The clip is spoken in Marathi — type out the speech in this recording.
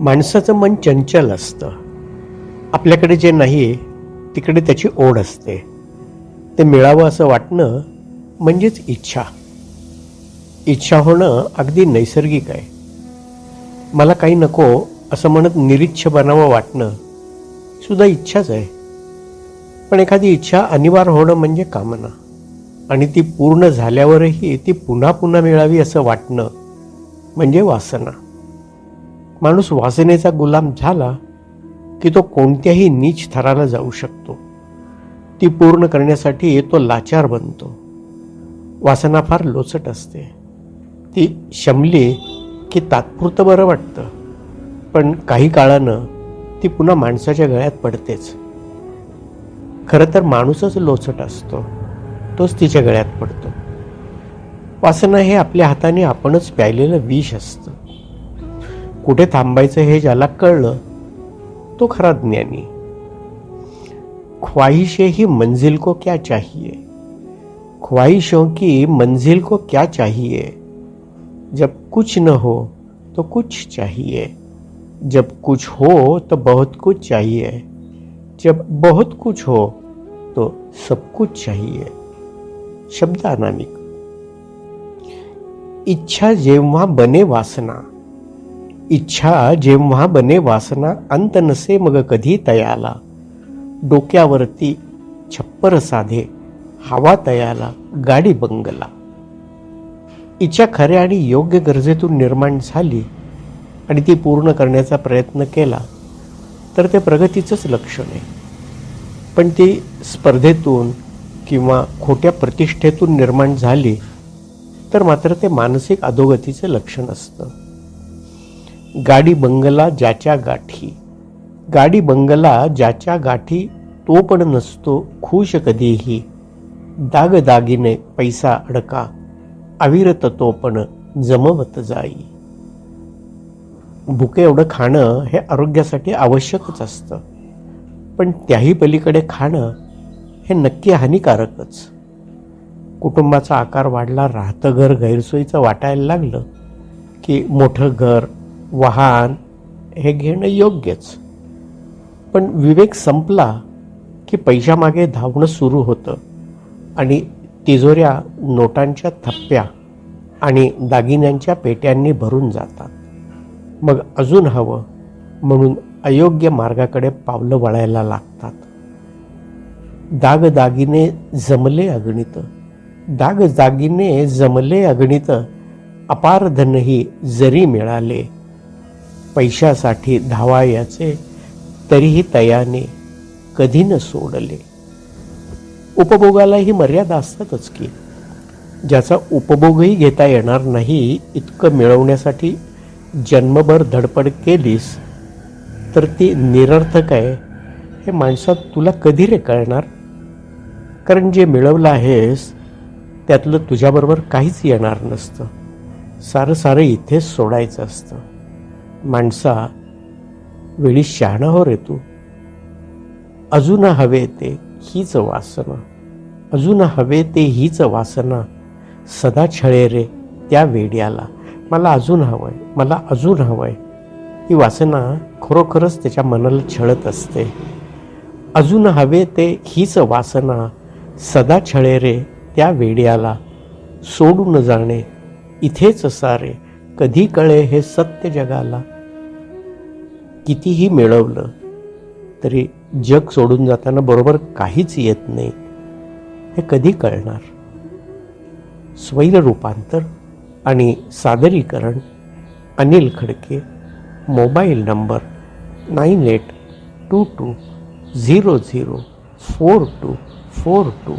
माणसाचं मन चंचल असतं. आपल्याकडे जे नाही आहे तिकडे त्याची ओढ असते. ते मिळावं असं वाटणं म्हणजेच इच्छा. इच्छा होणं अगदी नैसर्गिक आहे. मला काही नको असं म्हणत निरीच्छ बनावं वाटणं सुद्धा इच्छाच आहे. पण एखादी इच्छा अनिवार्य होणं म्हणजे कामना. आणि ती पूर्ण झाल्यावरही ती पुन्हा पुन्हा मिळावी असं वाटणं म्हणजे वासना. माणूस वासनेचा गुलाम झाला की तो कोणत्याही नीच थराला जाऊ शकतो. ती पूर्ण करण्यासाठी तो लाचार बनतो. वासना फार लोचट असते. ती शमली की तात्पुरतं बरं वाटतं. पण काही काळानं ती पुन्हा माणसाच्या गळ्यात पडतेच. खरं तर माणूसच लोचट असतो. तोच तिच्या गळ्यात पडतो. वासना हे आपल्या हाताने आपणच प्यायलेलं विष असतं. कुठे थांबायचं हे ज्याला कळलं तो खरा ज्ञानी. ख्वाहिशे ही मंजिल को क्या चाहिए? ख्वाहिशों की मंजिल को क्या चाहिए? जब कुछ न हो तो कुछ चाहिए. जब कुछ हो तो बहुत कुछ चाहिए. जब बहुत कुछ हो तो सब कुछ चाहिए. शब्द अनामिक इच्छा जेव्हा बने वासना इच्छा जेव्हा बने वासना अंत नसे मग कधी तयाला. डोक्यावरती छप्पर साधे हवा तयाला गाडी बंगला. इच्छा खऱ्या आणि योग्य गरजेतून निर्माण झाली आणि ती पूर्ण करण्याचा प्रयत्न केला तर ते प्रगतीचंच लक्षण आहे. पण ती स्पर्धेतून किंवा खोट्या प्रतिष्ठेतून निर्माण झाली तर मात्र ते मानसिक अधोगतीचं लक्षण असतं. गाडी बंगला ज्याच्या गाठी. गाडी बंगला ज्याच्या गाठी तो पण नसतो खुश कधीही. दागदागिने पैसा अडका अविरत तो पण जमवत जाई. भुके एवढं खाणं हे आरोग्यासाठी आवश्यकच असतं. पण त्याही पलीकडे खाणं हे नक्की हानिकारकच. कुटुंबाचा आकार वाढला राहतं घर गैरसोयीचं वाटायला लागलं की मोठं घर वाहन हे घेणं योग्यच. पण विवेक संपला की पैशामागे धावणं सुरू होतं आणि तिजोऱ्या नोटांच्या थप्प्या आणि दागिन्यांच्या पेट्यांनी भरून जातात. मग अजून हवं म्हणून अयोग्य मार्गाकडे पावलं वळायला लागतात. दागदागिने जमले अगणित. दागदागिने जमले अगणित. अपार धनही जरी मिळाले पैशासाठी धावायचे तरीही तयाने कधी न सोडले. उपभोगालाही मर्यादा असतातच की ज्याचा उपभोगही घेता येणार नाही इतकं मिळवण्यासाठी जन्मभर धडपड केलीस तर ती निरर्थक आहे. हे माणसात तुला कधी रे कळणार? कारण जे मिळवलं आहेस त्यातलं तुझ्याबरोबर काहीच येणार नसतं. सारं सारं इथेच सोडायचं असतं. माणसा वेळी शहाणा हो रे तू अजून हवे ते हीच वासना. अजून हवे ते हीच वासना. सदा छळे रे त्या वेड्याला. मला अजून हवंय मला अजून हवंय. ही वासना खरोखरच त्याच्या मनाला छळत असते. अजून हवे ते हीच वासना. सदा छळे रे त्या वेड्याला. सोडून जाणे इथेच सारे. कधी कळे हे सत्य जगाला? कितीही मिळवलं तरी जग सोडून जाताना बरोबर काहीच येत नाही. हे कधी कळणार? स्वैर रूपांतर आणि सादरीकरण Anil Khadke mobile number nine eight two two zero zero four two four two